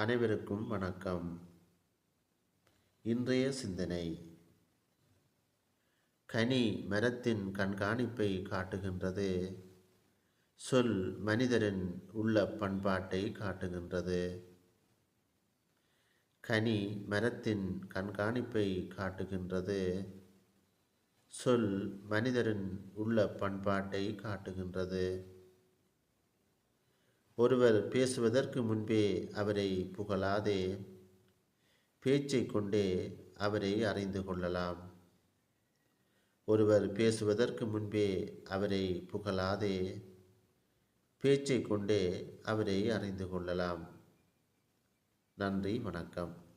அனைவருக்கும் வணக்கம். இன்றைய சிந்தனை. கனி மரத்தின் கண்காணிப்பை காட்டுகின்றது. சொல் மனிதரின் உள்ள பண்பாட்டை காட்டுகின்றது. கனி மரத்தின் கண்காணிப்பை காட்டுகின்றது. சொல் மனிதரின் உள்ள பண்பாட்டை காட்டுகின்றது. ஒருவர் பேசுவதற்கு முன்பே அவரை புகழாதே. பேச்சை கொண்டே அவரை அறிந்து கொள்ளலாம். ஒருவர் பேசுவதற்கு முன்பே அவரை புகழாதே. பேச்சை கொண்டே அவரை அறிந்து கொள்ளலாம். நன்றி வணக்கம்.